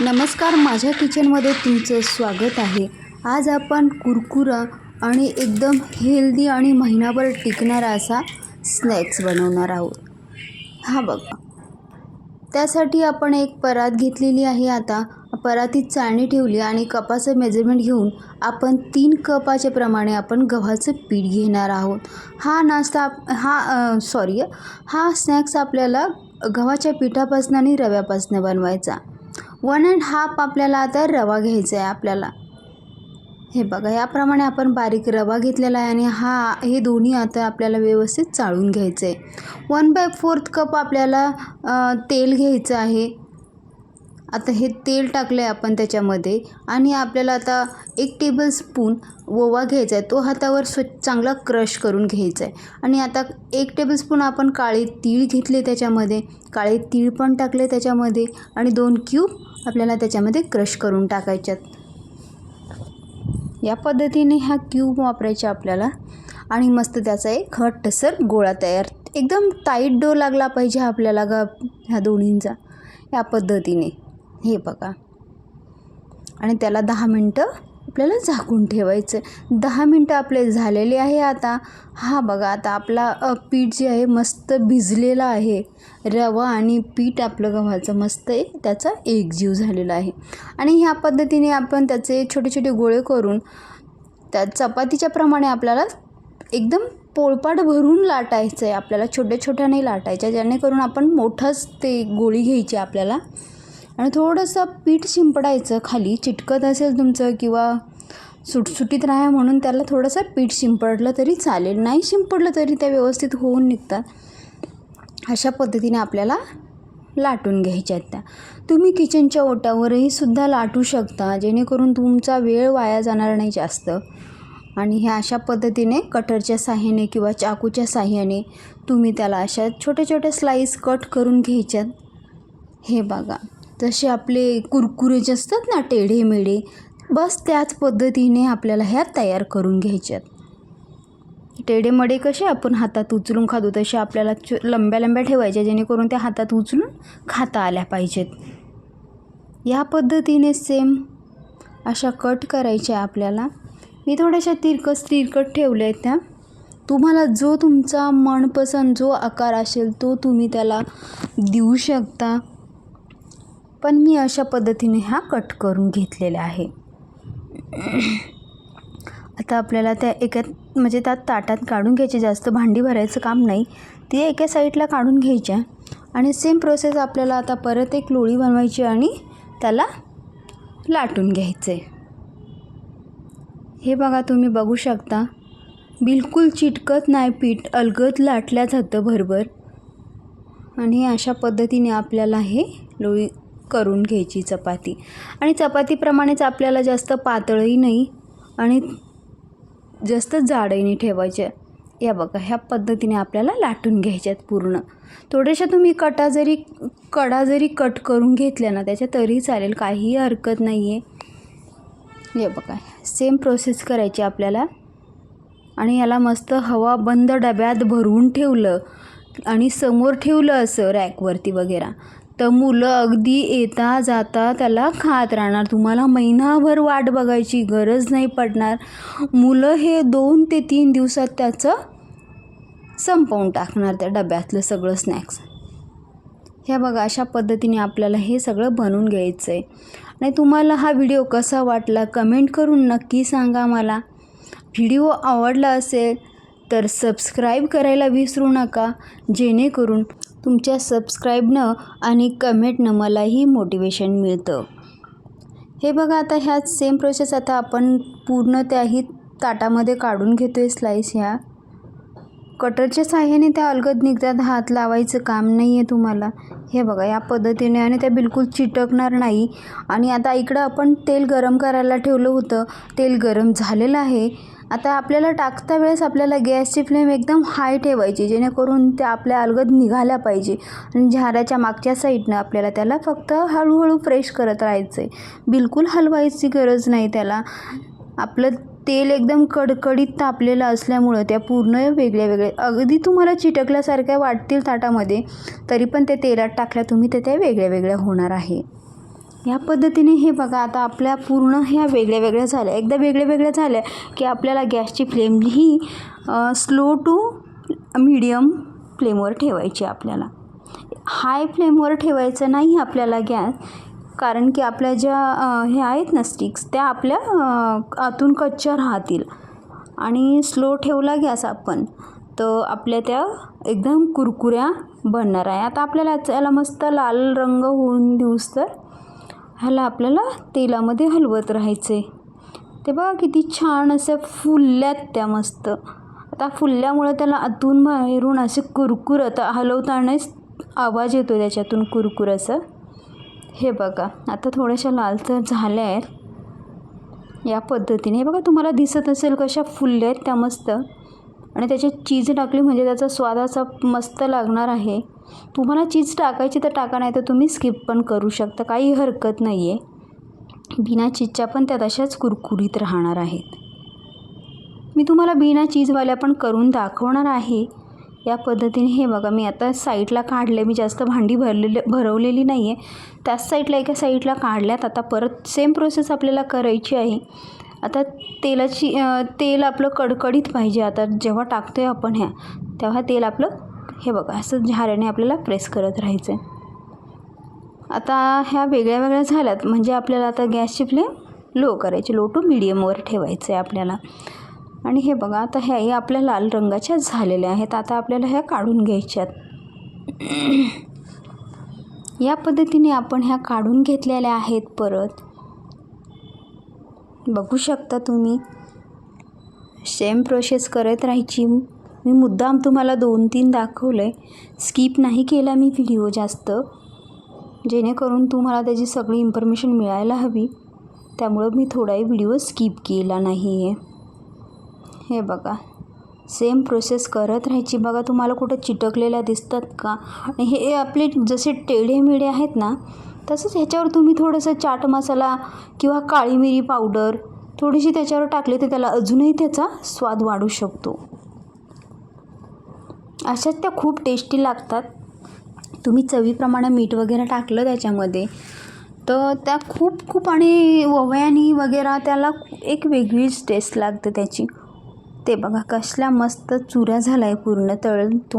नमस्कार माझ्या किचनमध्ये तुमचं स्वागत आहे. आज आपण कुरकुरा आणि एकदम हेल्दी आणि महिनाभर टिकणारा असा स्नॅक्स बनवणार आहोत. हा बघा. त्यासाठी आपण एक परात घेतलेली आहे आता. परातीत चाळणी ठेवली आणि कपाचं मेजरमेंट घेऊन आपण तीन कपाच्या प्रमाणे आपण गव्हाचं पीठ घेणार आहोत. हा नाश्ता हा सॉरी हा स्नॅक्स आपल्याला गव्हाच्या पिठापासून आणि रव्यापासून बनवायचा. वन अँड हाफ आपल्याला आता रवा घ्यायचा आहे आपल्याला. हे बघा याप्रमाणे आपण बारीक रवा घेतलेला आहे आणि हा हे दोन्ही आता आपल्याला व्यवस्थित चाळून घ्यायचं आहे. वन बाय फोर्थ कप आपल्याला तेल घ्यायचं आहे. आता हे तेल टाकलं आहे आपण त्याच्यामध्ये आणि आपल्याला आता एक टेबल स्पून ओवा घ्यायचा आहे तो हातावर स्वच्छ चांगला क्रश करून घ्यायचा आहे आणि आता एक टेबलस्पून आपण काळे तीळ घेतले त्याच्यामध्ये. काळे तीळ पण टाकले त्याच्यामध्ये आणि दोन क्यूब आपल्याला त्याच्यामध्ये क्रश करून टाकायच्यात. या पद्धतीने ह्या क्यूब वापरायच्या आपल्याला. आणि मस्त त्याचा एक घट्टसर गोळा तयार एकदम टाईट डो लागला पाहिजे आपल्याला ग ह्या दोन्हींचा. या पद्धतीने. हे बघा. आणि त्याला दहा मिनटं आपल्याला झाकून ठेवायचं दहा मिनटं आपले झालेले आहे आता. हा बघा आता आपला पीठ जे आहे मस्त भिजलेलं आहे. रवा आणि पीठ आपलं गव्हाचं मस्त आहे. त्याचा एकजीव झालेला आहे. आणि ह्या पद्धतीने आपण त्याचे छोटे छोटे गोळे करून त्या चपातीच्या प्रमाणे आपल्याला एकदम पोळपाट भरून लाटायचं आहे आपल्याला छोट्या छोट्या नाही लाटायच्या जेणेकरून आपण मोठंच ते गोळी घ्यायची आपल्याला. आणि थोडंसं पीठ शिंपडायचं खाली. चिटकत असेल तुमचं किंवा सुटसुटीत राहा म्हणून त्याला थोडंसं पीठ शिंपडलं तरी चालेल. नाही शिंपडलं तरी त्या व्यवस्थित होऊन निघतात. अशा पद्धतीने आपल्याला लाटून घ्यायच्या आहेत त्या. तुम्ही किचनच्या ओटावरही सुद्धा लाटू शकता जेणेकरून तुमचा वेळ वाया जाणार नाही जास्त. आणि ह्या अशा पद्धतीने कटरच्या साह्याने किंवा चाकूच्या साह्याने तुम्ही त्याला अशा छोट्या छोट्या स्लाईस कट करून घ्यायच्यात. हे बघा. जसे आपले कुरकुरे जे असतात ना टेढे मेढे बस त्याच पद्धतीने आपल्याला ह्या तयार करून घ्यायच्यात. टेढेमडे कसे आपण हातात उचलून खातो तसे आपल्याला च लंब्या लंब्या ठेवायच्या जेणेकरून त्या हातात उचलून खाता आल्या पाहिजेत. या पद्धतीने सेम अशा कट करायच्या आपल्याला. मी थोड्याशा तिरकस तिरकट ठेवल्या आहेत त्या. तुम्हाला जो तुमचा मनपसंत जो आकार असेल तो तुम्ही त्याला देऊ शकता. पण मी अशा पद्धतीने हा कट करून घेतलेला आहे. आता आपल्याला त्या एका म्हणजे त्यात ताटात काढून घ्यायचे जास्त भांडी भरायचं काम नाही. ती एका साईडला काढून घ्यायच्या आणि सेम प्रोसेस आपल्याला आता परत एक लोळी बनवायची आणि त्याला लाटून घ्यायचं. आहे हे बघा तुम्ही बघू शकता. बिलकुल चिटकत नाही पीठ अलगद लाटल्या जातं भरभर. आणि अशा पद्धतीने आपल्याला हे लोळी करून घ्यायची चपाती. आणि चपातीप्रमाणेच आपल्याला जास्त पातळही नाही आणि जास्त जाडही नाही ठेवायचे. या बघा ह्या पद्धतीने आपल्याला लाटून घ्यायच्यात पूर्ण. थोड्याशा तुम्ही कटा जरी कडा जरी कट करून घेतल्या ना त्याच्या तरी चालेल काहीही हरकत नाही आहे हे बघा सेम प्रोसेस करायची आपल्याला. आणि याला मस्त हवा बंद डब्यात भरवून ठेवलं. आणि समोर ठेवलं असं रॅकवरती वगैरे. तर मुलं अगदी येता जाता त्याला खात राहणार. तुम्हाला महिनाभर वाट बघायची गरज नाही पडणार. मुलं हे दोन ते तीन दिवसात त्याचं संपवून टाकणार त्या डब्यातलं सगळं स्नॅक्स ह्या बघा अशा पद्धतीने आपल्याला हे सगळं बनवून घ्यायचं आहे आणि तुम्हाला हा व्हिडिओ कसा वाटला कमेंट करून नक्की सांगा मला. व्हिडिओ आवडला असेल तर सबस्क्राईब करायला विसरू नका. जेणेकरून तुमच्या सबस्क्राईबनं आणि कमेंटनं मलाही मोटिवेशन मिळतं. हे बघा आता ह्याच सेम प्रोसेस आता आपण पूर्ण त्याही ताटामध्ये काढून घेतो आहे स्लाईस ह्या कटरच्या साह्याने त्या अलगद निघतात हात लावायचं काम नाही आहे तुम्हाला. हे बघा या पद्धतीने आणि त्या बिलकुल चिटकणार नाही. आणि आता इकडं आपण तेल गरम करायला ठेवलं होतं. तेल गरम झालेलं आहे. आता आपल्याला टाकता वेळेस आपल्याला गॅसची फ्लेम एकदम हाय ठेवायची जेणेकरून त्या आपल्या अलगद निघाल्या पाहिजे. आणि झाराच्या मागच्या साईडनं आपल्याला त्याला फक्त हळूहळू फ्रेश करत राहायचं आहे बिलकुल हलवायची गरज नाही त्याला. आपलं तेल एकदम कडकडीत तापलेलं असल्यामुळं त्या पूर्ण वेगळ्या वेगळ्या अगदी तुम्हाला चिटकल्यासारख्या वाटतील ताटामध्ये तरी पण ते तेलात टाकल्या तुम्ही तर त्या वेगळ्या वेगळ्या होणार आहे. या पद्धतीने हे बघा आता आपल्या पूर्ण ह्या वेगळ्या वेगळ्या झाल्या. एकदा वेगळ्या वेगळ्या झाल्या की आपल्याला गॅसची फ्लेम ही स्लो टू मीडियम फ्लेमवर ठेवायची आपल्याला. हाय फ्लेमवर ठेवायचं नाही आपल्याला गॅस कारण की आपल्या ज्या हे आहेत ना स्टिक्स त्या आपल्या आतून कच्च्या राहतील. आणि स्लो ठेवला गॅस आपण तर आपल्या त्या एकदम कुरकुऱ्या बनणार आहे. आता आपल्याला याला मस्त लाल रंग होऊन दिवस तर ह्याला आपल्याला तेलामध्ये हलवत राहायचं. आहे ते बघा किती छान असे फुलल्यात त्या मस्त. आता फुलल्यामुळं त्याला आतून बाहेरून असे कुरकुर आता हलवतानाच आवाज येतो त्याच्यातून कुरकुर असं. हे बघा आता थोड्याशा लालसर झाल्या आहेत या पद्धतीने. हे बघा तुम्हाला दिसत असेल कशा फुलल्या आहेत त्या मस्त. आणि त्याच्यात चीज टाकली म्हणजे त्याचा स्वाद असा मस्त लागणार आहे. तुम्हाला चीज टाकायची तर टाका नाही तर तुम्ही स्किप पण करू शकता. काही हरकत नाही आहे बिना चीजच्या पण त्या तशाच कुरकुरीत राहणार आहेत. मी तुम्हाला बिना चीजवाल्या पण करून दाखवणार आहे. या पद्धतीने हे बघा मी आता साईडला काढले मी जास्त भांडी भरलेले भरवलेली नाही आहे त्याच साईडला एका साईडला काढल्यात. आता परत सेम प्रोसेस आपल्याला करायची आहे. आता तेलाची तेल आपलं कडकडीत पाहिजे. आता जेव्हा टाकतो आहे आपण ह्या तेव्हा तेल आपलं हे बघा असं झाऱ्याने आपल्याला प्रेस करत राहायचं आहे आता ह्या वेगळ्या वेगळ्या झाल्यात म्हणजे आपल्याला आता गॅसची फ्लेम लो करायची लो टू मिडियमवर ठेवायचं आहे आपल्याला. आणि हे बघा आता ह्याही आपल्या लाल रंगाच्या झालेल्या आहेत आता आपल्याला ह्या काढून घ्यायच्यात. या पद्धतीने आपण ह्या काढून घेतलेल्या आहेत परत. बघू शकता तुम्ही सेम प्रोसेस करत राहायची. मी मुद्दाम तुम्हाला दोन तीन दाखवलं आहे स्किप नाही केला मी व्हिडिओ जास्त. जेणेकरून तुम्हाला त्याची सगळी इन्फॉर्मेशन मिळायला हवी. त्यामुळं मी थोडाही व्हिडिओ स्किप केला नाही आहे हे बघा. सेम प्रोसेस करत राहायची. बघा तुम्हाला कुठं चिटकलेल्या दिसतात का? आणि हे आपले जसे टेढे मेढे आहेत ना तसंच ह्याच्यावर तुम्ही थोडंसं चाट मसाला किंवा काळी मिरी पावडर थोडीशी त्याच्यावर टाकली तर त्याला अजूनही त्याचा स्वाद वाढू शकतो. अशाच त्या खूप टेस्टी लागतात. तुम्ही चवीप्रमाणे मीठ वगैरे टाकलं त्याच्यामध्ये तर त्या खूप खूप आणि ओव्यानी वगैरे त्याला एक वेगळीच टेस्ट लागते त्याची. ते बघा कसल्या मस्त चुऱ्या झाला आहे पूर्ण तळून. तुम